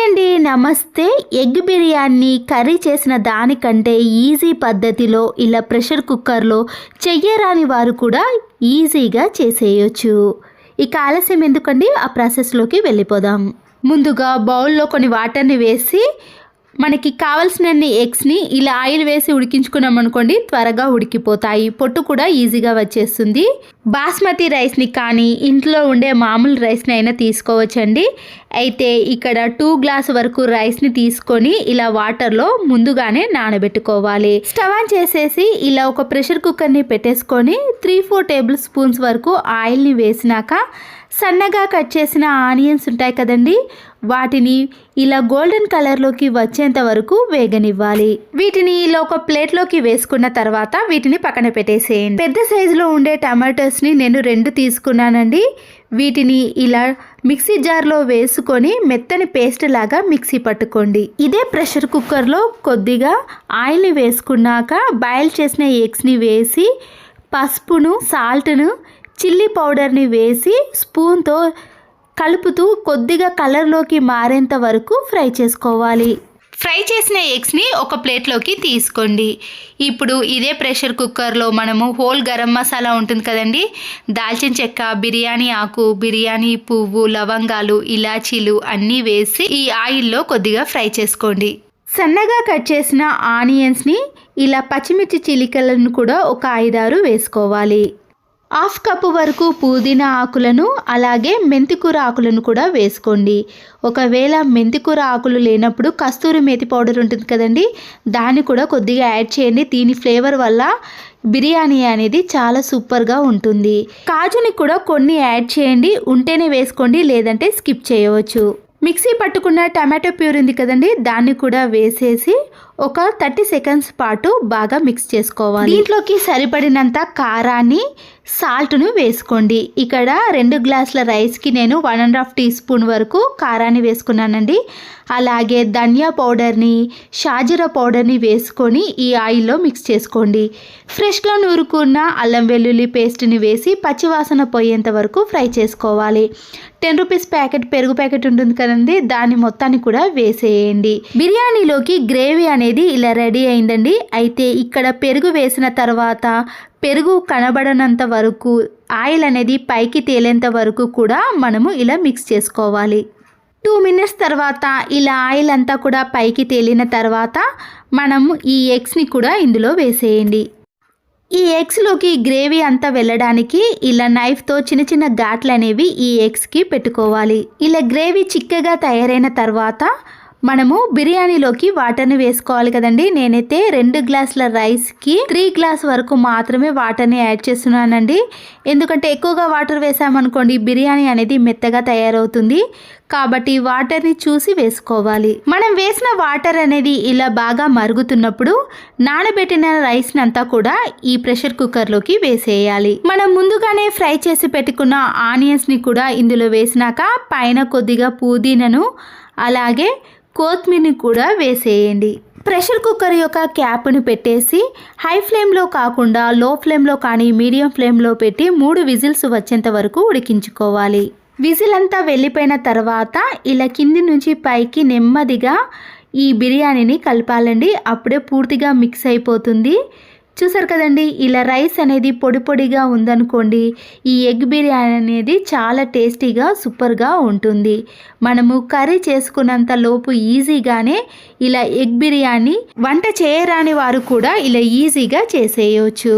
అండి నమస్తే. Egg biryani curry చేసిన దానికంటే ఈజీ పద్ధతిలో ఇలా ప్రెషర్ కుక్కర్లో చెయ్యరాని వారు కూడా ఈజీగా చేసేయచ్చు. ఇక ఆలస్యం ఎందుకండి? ఆ ప్రాసెస్లోకి వెళ్ళిపోదాం. ముందుగా బౌల్లో కొన్ని వాటర్ని వేసి మనకి కావాల్సినన్ని ఎగ్స్ని ఇలా ఆయిల్ వేసి ఉడికించుకున్నాం అనుకోండి త్వరగా ఉడికిపోతాయి. పొట్టు కూడా ఈజీగా వచ్చేస్తుంది. బాస్మతి రైస్ని కానీ ఇంట్లో ఉండే మామూలు రైస్ని అయినా తీసుకోవచ్చండి. అయితే ఇక్కడ టూ గ్లాస్ వరకు రైస్ని తీసుకొని ఇలా వాటర్లో ముందుగానే నానబెట్టుకోవాలి. స్టవ్ ఆన్ చేసేసి ఇలా ఒక ప్రెషర్ కుక్కర్ని పెట్టేసుకొని త్రీ ఫోర్ టేబుల్ స్పూన్స్ వరకు ఆయిల్ని వేసినాక సన్నగా కట్ చేసిన ఆనియన్స్ ఉంటాయి కదండి వాటిని ఇలా గోల్డెన్ కలర్లోకి వచ్చేంత వరకు వేగనివ్వాలి. వీటిని ఇలా ఒక ప్లేట్లోకి వేసుకున్న తర్వాత వీటిని పక్కన పెట్టేసేయండి. పెద్ద సైజులో ఉండే టమాటోస్ని నేను రెండు తీసుకున్నానండి. వీటిని ఇలా మిక్సీ జార్లో వేసుకొని మెత్తని పేస్ట్ లాగా మిక్సీ పట్టుకోండి. ఇదే ప్రెషర్ కుక్కర్లో కొద్దిగా ఆయిల్ని వేసుకున్నాక బాయిల్ చేసిన ఎగ్స్ని వేసి పసుపును సాల్ట్ను చిల్లీ పౌడర్ని వేసి స్పూన్తో కలుపుతూ కొద్దిగా కలర్లోకి మారేంత వరకు ఫ్రై చేసుకోవాలి. ఫ్రై చేసిన ఎగ్స్ని ఒక ప్లేట్లోకి తీసుకోండి. ఇప్పుడు ఇదే ప్రెషర్ కుక్కర్లో మనము హోల్ గరం మసాలా ఉంటుంది కదండి? దాల్చిన చెక్క బిర్యానీ ఆకు బిర్యానీ పువ్వు లవంగాలు ఇలాచీలు అన్నీ వేసి ఈ ఆయిల్లో కొద్దిగా ఫ్రై చేసుకోండి. సన్నగా కట్ చేసిన ఆనియన్స్ని ఇలా పచ్చిమిర్చి చిలికలను కూడా ఒక ఐదారు వేసుకోవాలి. హాఫ్ కప్పు వరకు పుదీనా ఆకులను అలాగే మెంతికూర ఆకులను కూడా వేసుకోండి. ఒకవేళ మెంతికూర ఆకులు లేనప్పుడు కస్తూరి మేతి పౌడర్ ఉంటుంది కదండి దాన్ని కూడా కొద్దిగా యాడ్ చేయండి. దీని ఫ్లేవర్ వల్ల బిర్యానీ అనేది చాలా సూపర్గా ఉంటుంది. కాజుని కూడా కొన్ని యాడ్ చేయండి ఉంటేనే వేసుకోండి లేదంటే స్కిప్ చేయవచ్చు. మిక్సీ పట్టుకున్న టమాటో ప్యూర్ ఉంది కదండి దాన్ని కూడా వేసేసి ఒక థర్టీ సెకండ్స్ పాటు బాగా మిక్స్ చేసుకోవాలి. దీంట్లోకి సరిపడినంత కారాన్ని సాల్ట్ను వేసుకోండి. ఇక్కడ రెండు గ్లాసుల రైస్కి నేను one and half teaspoon వరకు కారాన్ని వేసుకున్నానండి. అలాగే ధనియా పౌడర్ని షాజీరా పౌడర్ని వేసుకొని ఈ ఆయిల్లో మిక్స్ చేసుకోండి. ఫ్రెష్గా నూరుకున్న అల్లం వెల్లుల్లి పేస్ట్ని వేసి పచ్చివాసన పోయేంత వరకు ఫ్రై చేసుకోవాలి. టెన్ రూపీస్ ప్యాకెట్ పెరుగు ప్యాకెట్ ఉంటుంది కదండి దాని మొత్తాన్ని కూడా వేసేయండి. బిర్యానీలోకి గ్రేవీ అనేది ఇలా రెడీ అయిందండి. అయితే ఇక్కడ పెరుగు వేసిన తర్వాత పెరుగు కనబడనంత వరకు ఆయిల్ అనేది పైకి తేలేంత వరకు కూడా మనము ఇలా మిక్స్ చేసుకోవాలి. టూ మినిట్స్ తర్వాత ఇలా ఆయిల్ అంతా కూడా పైకి తేలిన తర్వాత మనము ఈ ఎగ్స్ని కూడా ఇందులో వేసేయండి. ఈ ఎగ్స్లోకి గ్రేవీ అంతా వెళ్ళడానికి ఇలా నైఫ్తో చిన్న చిన్న ఘాట్లు అనేవి ఈ ఎగ్స్కి పెట్టుకోవాలి. ఇలా గ్రేవీ చిక్కగా తయారైన తర్వాత మనము బిర్యానీలోకి వాటర్ని వేసుకోవాలి కదండి. నేనైతే రెండు గ్లాసుల రైస్కి త్రీ గ్లాస్ వరకు మాత్రమే వాటర్ని యాడ్ చేస్తున్నానండి. ఎందుకంటే ఎక్కువగా వాటర్ వేసామనుకోండి బిర్యానీ అనేది మెత్తగా తయారవుతుంది. కాబట్టి వాటర్ని చూసి వేసుకోవాలి. మనం వేసిన వాటర్ అనేది ఇలా బాగా మరుగుతున్నప్పుడు నానబెట్టిన రైస్ని అంతా కూడా ఈ ప్రెషర్ కుక్కర్లోకి వేసేయాలి. మనం ముందుగానే ఫ్రై చేసి పెట్టుకున్న ఆనియన్స్ని కూడా ఇందులో వేసినాక పైన కొద్దిగా పుదీనను అలాగే కొత్తిమీరని కూడా వేసేయండి. ప్రెషర్ కుక్కర్ యొక్క క్యాప్ను పెట్టేసి హై ఫ్లేమ్లో కాకుండా లో ఫ్లేమ్లో కానీ మీడియం ఫ్లేమ్లో పెట్టి మూడు విజిల్స్ వచ్చేంత వరకు ఉడికించుకోవాలి. విజిల్ అంతా వెళ్ళిపోయిన తర్వాత ఇలా కింది నుంచి పైకి నెమ్మదిగా ఈ బిర్యానీని కలపాలండి. అప్పుడే పూర్తిగా మిక్స్ అయిపోతుంది. చూసారు కదండి ఇలా రైస్ అనేది పొడి పొడిగా ఉందనుకోండి ఈ ఎగ్ బిర్యానీ అనేది చాలా టేస్టీగా సూపర్గా ఉంటుంది. మనము కర్రీ చేసుకున్నంత లోపు ఈజీగానే ఇలా ఎగ్ బిర్యానీ వంట చేయరాని వారు కూడా ఇలా ఈజీగా చేసేయవచ్చు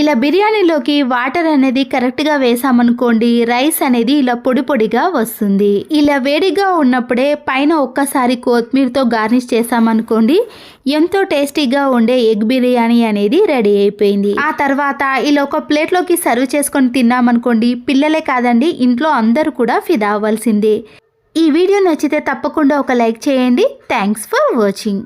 ఇలా బిర్యానీలోకి వాటర్ అనేది కరెక్ట్గా వేసామనుకోండి రైస్ అనేది ఇలా పొడి పొడిగా వస్తుంది. ఇలా వేడిగా ఉన్నప్పుడే పైన ఒక్కసారి కొత్తిమీరతో గార్నిష్ చేసామనుకోండి ఎంతో టేస్టీగా ఉండే ఎగ్ బిర్యానీ అనేది రెడీ అయిపోయింది. ఆ తర్వాత ఇలా ఒక ప్లేట్లోకి సర్వ్ చేసుకొని తిన్నామనుకోండి పిల్లలే కాదండి ఇంట్లో అందరూ కూడా ఫిదా అవ్వాల్సిందే. ఈ వీడియో నచ్చితే తప్పకుండా ఒక లైక్ చేయండి. Thanks for watching.